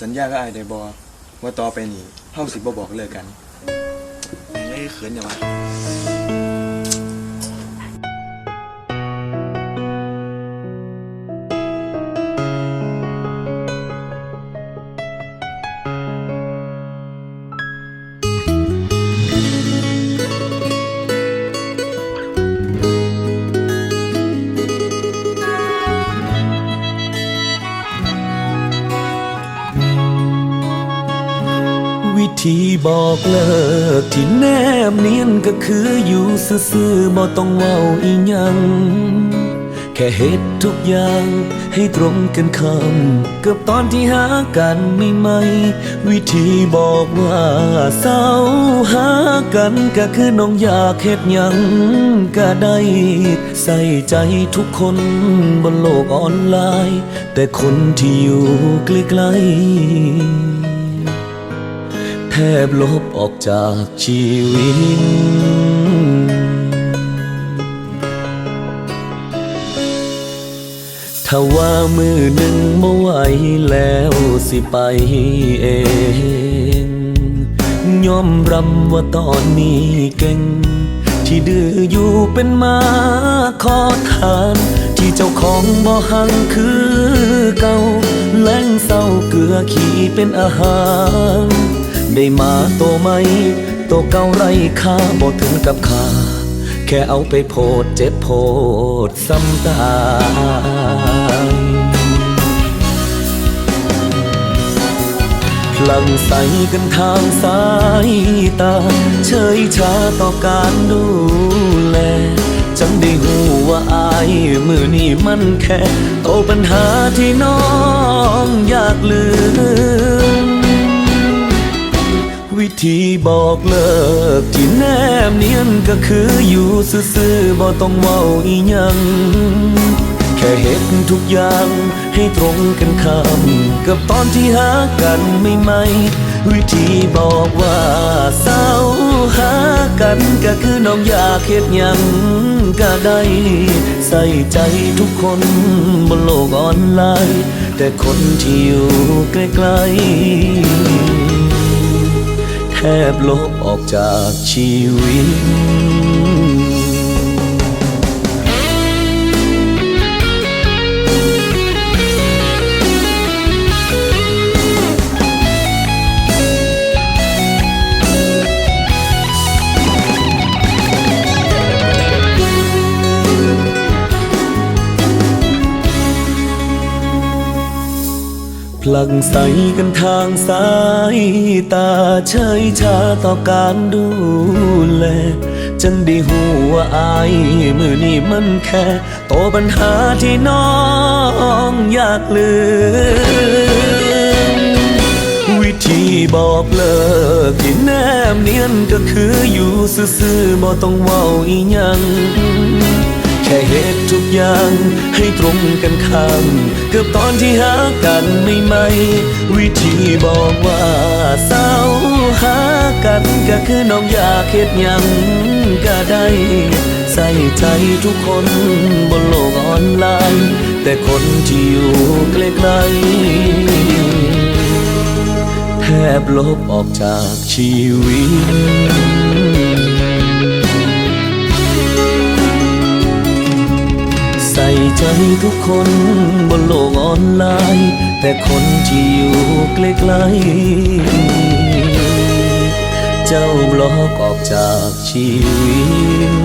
สัญญากับไอ้ได้บ่ว่าต่อไปนี้เฮาสิบ่บอกเลิกกันไม่เลยเขินอย่าวะ ธีบอกเลิกที่แนบเนียนก็คืออยู่ซื่อๆบ่ต้องเว้าอีหยังแค่เฮ็ดทุกอย่างให้ตรงกันคำเกือบตอนที่หากันไม่ไหม วิธีบอกว่าเศร้าหากันก็คือน้องอยากเฮ็ดหยังก็ได้ ใส่ใจทุกคนบนโลกออนไลน์ แต่คนที่อยู่ใกล้ๆ ทบลบออกจากชีวิต ถ้าว่ามือหนึ่งไม่ไหวแล้วสิไปเอง ยอมรับว่าตอนนี้เก่ง ที่ดื้ออยู่เป็นมาขอทาน ที่เจ้าของบ่หังคือเก่าแล้งเศร้าเกลือขี้เป็นอาหาร ได้มาโตไหม โตเก่าไรค่าบ่ถึงกับค่าแค่เอาไปโพดเจ็บโพดซ้ำตายพลังใสกันทางสายตา เฉยชาต่อการดูแลจังได้หูว่าอายมือนี่มันแค่โตปัญหาที่น้องอยากลืม วิธีบอกเลิก ที่แนบเนียนก็คืออยู่ซื่อๆบ่ต้องเว้าอีหยัง แค่เห็นทุกอย่างให้ตรงกันคำกับตอนที่หากันไม่ไหมวิธีบอกว่าเศร้าหากันก็คือน้องอยากเฮ็ดหยังก็ได้ ใส่ใจทุกคนบนโลกออนไลน์ แต่คนที่อยู่ใกล้ๆ บลบออกจากชีวิต พลังใสกันทางสายตาเฉยชาต่อการดูแลจังได้หูว่าอายมือนี่มันแค่โตปัญหาที่น้องอยากลืม วิธีบอกเลิกที่แนบเนียนก็คืออยู่ซื่อๆบ่ต้องเว้าอีหยัง แค่เหตุทุกอย่างให้ตรงกันข้ามกือบตอนที่หากันไม่ไหม วิธีบอกว่าเศร้าหากันก็คือน้องอยากเฮ็ดยังก็ได้ใส่ใจทุกคนบนโลกออนไลน์แต่คนที่อยู่ใกล้ๆแทบลบออกจากชีวิต ใจทุกคนบนโลกออนไลน์ แต่คนที่อยู่ใกล้ๆเจ้าบล็อกออกจากชีวิต